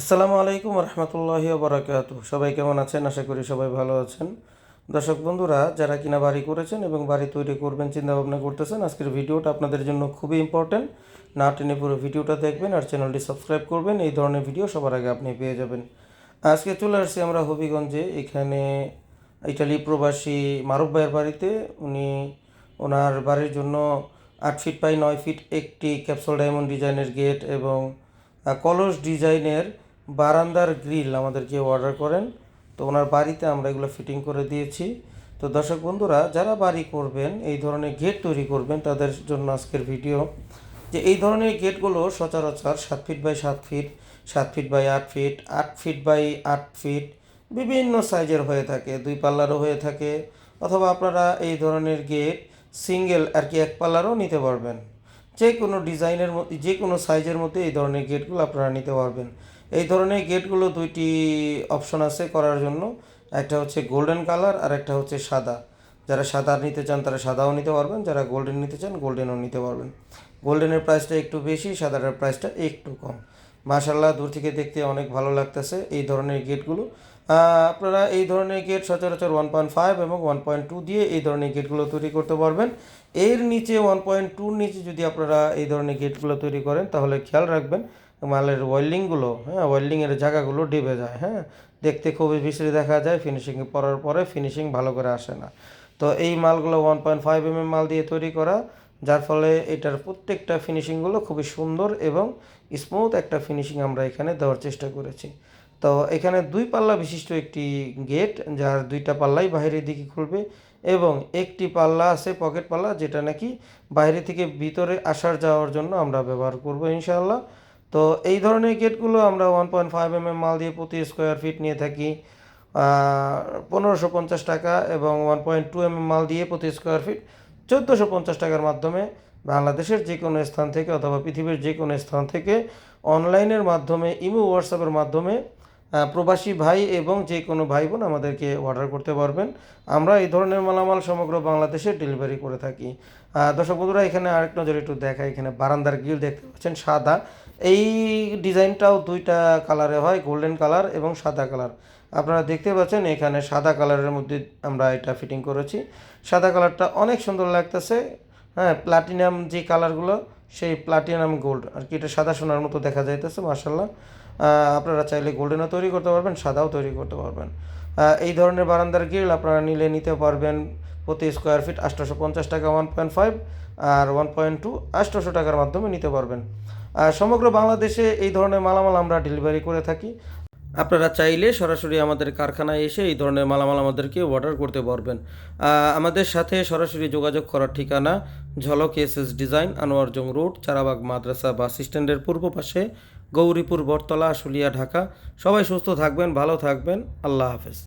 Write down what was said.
আসসালামু আলাইকুম রহমতুল্লাহি বারাকাতু সবাই কেমন আছেন? আশা করি সবাই ভালো আছেন। দর্শক বন্ধুরা, যারা কিনা বাড়ি করেছেন এবং বাড়ি তৈরি করবেন, চিন্তাভাবনা করতেছেন, আজকের ভিডিওটা আপনাদের জন্য খুবই ইম্পর্টেন্ট না টেনে পুরো ভিডিওটা দেখবেন আর চ্যানেলটি সাবস্ক্রাইব করবেন, এই ধরনের ভিডিও সবার আগে আপনি পেয়ে যাবেন। আজকে চলে আসছি আমরা হবিগঞ্জে। এখানে ইটালি প্রবাসী মারুফ ভাইয়ের বাড়িতে। উনি ওনার বাড়ির জন্য আট ফিট বাই নয় ফিট একটি ক্যাপসুল ডায়মন্ড ডিজাইনের গেট এবং কলস ডিজাইনের বারান্দার গ্রিল আমাদেরকে অর্ডার করেন। তো ওনার বাড়িতে আমরা এগুলো ফিটিং করে দিয়েছি। তো দর্শক বন্ধুরা, যারা বাড়ি করবেন, এই ধরনের গেট তৈরি করবেন, তাদের জন্য আজকের ভিডিও যে এই ধরনের গেটগুলো সচরাচর সাত ফিট বাই সাত ফিট সাত ফিট বাই আট ফিট আট ফিট বাই আট ফিট বিভিন্ন সাইজের হয়ে থাকে, দুই পাল্লারও হয়ে থাকে, অথবা আপনারা এই ধরনের গেট সিঙ্গেল আর কি এক পাল্লারও নিতে পারবেন। যে কোনো ডিজাইনের মধ্যে যে কোনো সাইজের মধ্যে এই ধরনের গেটগুলো আপনারা নিতে পারবেন। এই ধরনের গেটগুলো দুইটি অপশন আছে করার জন্য। একটা হচ্ছে গোল্ডেন কালার আর একটা হচ্ছে সাদা। যারা সাদা নিতে চান তারা সাদাও নিতে পারবেন, যারা গোল্ডেন নিতে চান গোল্ডেনও নিতে পারবেন। গোল্ডেনের প্রাইসটা একটু বেশি, সাদাটার প্রাইসটা একটু কম। মাশাল্লাহ দূর থেকে দেখতে অনেক ভালো লাগতেছে এই ধরনের গেটগুলো। আপনারা এই ধরনের গেট সচরাচর ওয়ান পয়েন্ট ফাইভ এবং ওয়ান পয়েন্ট টু দিয়ে এই ধরনের গেটগুলো তৈরি করতে পারবেন। এর নিচে ওয়ান পয়েন্ট টুর নিচে যদি আপনারা এই ধরনের গেটগুলো তৈরি করেন, তাহলে খেয়াল রাখবেন মালের ওয়েল্ডিংগুলো হ্যাঁ ওয়েল্ডিংয়ের জায়গাগুলো ডেবে যায় হ্যাঁ। দেখতে খুবই বিশ্রী দেখা যায় ফিনিশিং পরার পরে ফিনিশিং ভালো করে আসে না। তো এই মালগুলো ওয়ান পয়েন্ট ফাইভ এম মাল দিয়ে তৈরি করা, যার ফলে এটার প্রত্যেকটা ফিনিশিংগুলো খুবই সুন্দর এবং স্মুথ একটা ফিনিশিং আমরা এখানে দেওয়ার চেষ্টা করেছি। তো এখানে দুই পাল্লা বিশিষ্ট একটি গেট, যার দুইটা পাল্লাই বাইরের দিকে খুলবে এবং একটি পাল্লা আছে পকেট পাল্লা, যেটা নাকি বাইরে থেকে ভিতরে আসার যাওয়ার জন্য আমরা ব্যবহার করব ইনশাআল্লাহ। তো এই ধরনের গেটগুলো আমরা one point five M M মাল দিয়ে প্রতি স্কোয়ার ফিট নিয়ে থাকি পনেরোশো পঞ্চাশ টাকা এবং one point two M M মাল দিয়ে প্রতি স্কোয়ার ফিট চোদ্দোশো পঞ্চাশ টাকার মাধ্যমে বাংলাদেশের যে কোনো স্থান থেকে অথবা পৃথিবীর যে কোনো স্থান থেকে অনলাইনের মাধ্যমে, ইমো হোয়াটসঅ্যাপের মাধ্যমে প্রবাসী ভাই এবং যে কোনো ভাই বোন আমাদেরকে অর্ডার করতে পারবেন। আমরা এই ধরনের মালামাল সমগ্র বাংলাদেশে ডেলিভারি করে থাকি। দর্শক বন্ধুরা, এখানে আরেক নজর একটু দেখা, এখানে বারান্দার গ্রিল দেখতে পাচ্ছেন, সাদা। এই ডিজাইনটাও দুইটা কালারে হয় গোল্ডেন কালার এবং সাদা কালার আপনারা দেখতে পাচ্ছেন, এখানে সাদা কালারের মধ্যে আমরা এটা ফিটিং করেছি। সাদা কালারটা অনেক সুন্দর লাগতেছে। হ্যাঁ প্লাটিনাম যে কালারগুলো সেই প্লাটিনাম গোল্ড আর কি, এটা সাদা সোনার মতো দেখা যাইতেছে মার্শাল্লাহ আপনারা চাইলে গোল্ডেনও তৈরি করতে পারবেন, সাদাও তৈরি করতে পারবেন। এই ধরনের বারান্দার গ্রিল আপনারা নিলে নিতে পারবেন প্রতি স্কোয়ার ফিট আটশোশো পঞ্চাশ টাকা ওয়ান পয়েন্ট ফাইভ আর ওয়ান পয়েন্ট টু আটশোশো টাকার মাধ্যমে নিতে পারবেন। সমগ্র বাংলাদেশে এই ধরনের মালামাল আমরা ডেলিভারি করে থাকি। আপনারা চাইলে সরাসরি আমাদের কারখানায় এসে এই ধরনের মালামাল আমাদেরকে অর্ডার করতে পারবেন। আমাদের সাথে সরাসরি যোগাযোগ করার ঠিকানা Jhalak S S design, Anwar Jang road, Charabag Madrasa bus স্ট্যান্ডের পূর্ব পাশে, গৌরীপুর বটতলা, আশুলিয়া, ঢাকা। সবাই সুস্থ থাকবেন, ভালো থাকবেন। আল্লাহ হাফেজ।